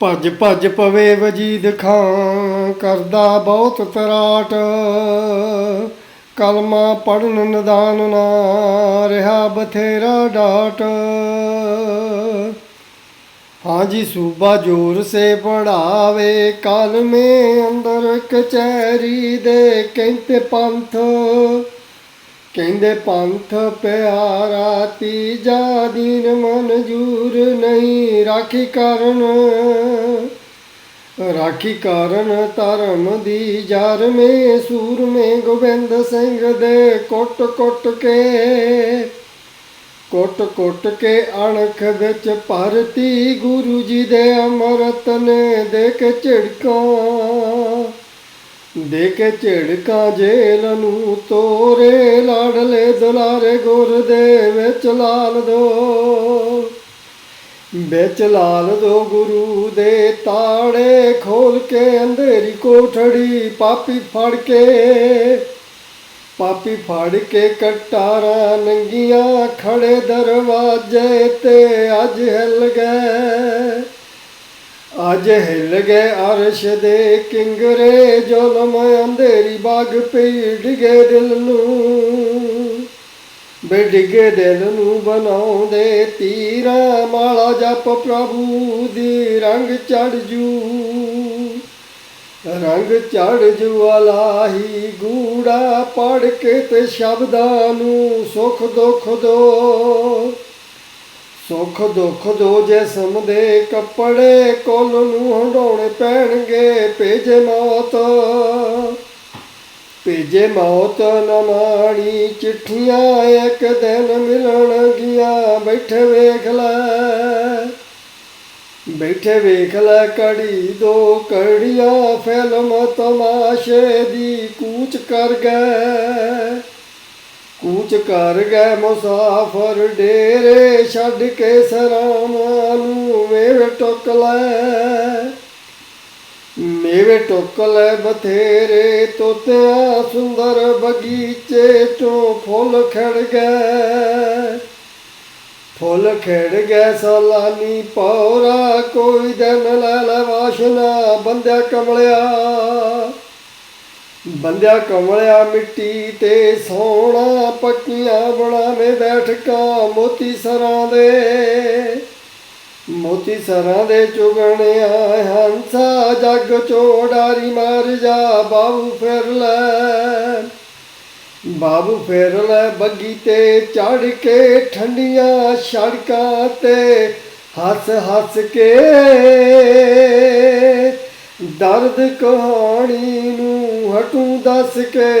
ਭੱਜ ਭੱਜ ਪਵੇ ਵਜੀਦ ਖਾਂ ਕਰਦਾ ਬਹੁਤ ਤਰਾਟ। ਕਲਮਾ ਪੜਨ ਨਦਾਨ ਨਾ, ਰਿਹਾ ਬਥੇਰਾ ਡਾਟ। ਹਾਂਜੀ ਸੂਬਾ ਜੋਰ ਸੇ ਪੜਾਵੇ ਕਲਮੇ ਅੰਦਰ ਕਚਹਿਰੀ ਦੇ ਕਹਿੰਦੇ ਪੰਥ। ਕਹਿੰਦੇ ਪੰਥ ਪਿਆਰਾ ਤੀਜਾ ਦੀਨ ਮਨਜੂਰ ਨਹੀਂ ਰਾਖੀ ਕਰਨ। ਰਾਖੀ ਕਰਨ ਧਰਮ ਦੀ ਜਰ ਮੇ ਸੂਰਮੇ ਗੋਬਿੰਦ ਸਿੰਘ ਦੇ ਕੁੱਟ ਕੁੱਟ ਕੇ। ਕੁੱਟ ਕੁੱਟ ਕੇ ਅਣਖ ਵਿੱਚ ਭਰਤੀ ਗੁਰੂ ਜੀ ਦੇ ਅੰਮ੍ਰਿਤ ਨੇ ਦੇ ਕੇ ਝਿੜਕਾਂ। ਦੇ ਕੇ ਝਿੜਕਾਂ ਜੇਲ ਨੂੰ ਤੋਰੇ ਲਾਡਲੇ ਦੁਲਾਰੇ ਗੁਰ ਦੇ ਵਿੱਚ ਲਾਲ ਦੋ। ਵਿੱਚ ਲਾਲ ਦੋ ਗੁਰੂ ਦੇ ਤਾੜੇ ਖੋਲ ਕੇ ਅੰਧੇਰੀ ਕੋਠੜੀ ਪਾਪੀ ਫੜ ਕੇ। ਪਾਪੀ ਫੜ ਕੇ ਕਟਾਰਾਂ ਨੰਗੀਆਂ ਖੜੇ ਦਰਵਾਜ਼ੇ ਤੇ ਅੱਜ ਹਿੱਲ ਗਏ। ਅੱਜ ਹਿੱਲ ਗਏ ਅਰਸ਼ ਦੇ ਕਿੰਗਰੇ, ਜ਼ੁਲਮ ਅੰਧੇਰੀ ਬਾਗ ਪਈ ਡਿਗੇ ਦਿਲ ਨੂੰ। ਬੇ ਦਿਲ ਨੂੰ ਬਣਾਉਂਦੇ ਤੀਰਾ, ਮਾਲਾ ਜਪ ਪ੍ਰਭੂ ਦੀ ਰੰਗ ਚੜ ਜੂ। ਰੰਗ ਚੜ ਜੂ ਅਲਾਹੀ ਗੂੜਾ ਪੜ ਕੇ ਤੇ ਸ਼ਬਦਾਂ ਨੂੰ ਸੁਖ ਦੁੱਖ ਦੋ। ਸੁੱਖ ਦੁੱਖ ਦੋ ਜੇ ਸਮਦੇ ਕੱਪੜੇ ਕੁੱਲ ਨੂੰ ਹੰਡਾਉਣੇ ਪੈਣਗੇ, ਭੇਜੇ ਮੌਤ। ਭੇਜੇ ਮੌਤ ਨਮਾਣੀ ਚਿੱਠੀਆਂ ਇੱਕ ਦਿਨ ਮਿਲਣਗੀਆਂ, ਬੈਠੇ ਵੇਖ ਲੈ। ਬੈਠੇ ਵੇਖ ਲੈ ਕੜੀ ਦੋ ਕੜੀਆਂ ਫਿਲਮ ਤਮਾਸ਼ੇ ਦੀ ਕੂਚ ਕਰ ਗਏ। ਕੂਚ ਕਰ ਗਏ ਮੁਸਾਫਰ ਡੇਰੇ ਛੱਡ ਕੇ ਸਰਾਮਾਂ ਨੂੰ ਮੇਵੇ ਟੁੱਕ ਲੈ। ਮੇਵੇ ਟੁੱਕ ਲੈ ਬਥੇਰੇ ਤੋਤਿਆਂ ਸੁੰਦਰ ਬਗੀਚੇ ਤੋਂ ਫੁੱਲ ਖਿੜ ਗਏ। ਫੁੱਲ ਖਿੜ ਗਏ ਸਲਾਨੀ ਪੌਰਾ, ਕੋਈ ਦਿਨ ਲੈ ਲੈ ਵਾਸ਼ਨਾ ਬੰਦਿਆ ਕਮਲਿਆ। ਬੰਦਿਆ ਕਮਲਿਆ ਮਿੱਟੀ ਤੇ ਸੋਹਣਾ ਪੱਕੀਆਂ ਬਣਾਵੇਂ ਬੈਠਕਾਂ ਮੋਤੀ ਸਰਾਂ ਦੇ। ਮੋਤੀ ਸਰਾਂ ਦੇ ਚੁਗਣਿਆ ਹੰਸਾ ਜੱਗ ਚੋੜਾਰੀ ਮਾਰ ਜਾ, ਬਾਬੂ ਫਿਰ ਲੈ। ਬਾਬੂ ਫੇਰ ਲੈ ਬੱਗੀ ਤੇ ਚੜ ਕੇ ਠੰਡੀਆਂ ਸੜਕਾਂ ਤੇ ਹੱਸ ਹੱਸ ਕੇ। ਦਰਦ ਕਹਾਣੀ ਨੂੰ ਹਟੂ ਦੱਸ ਕੇ।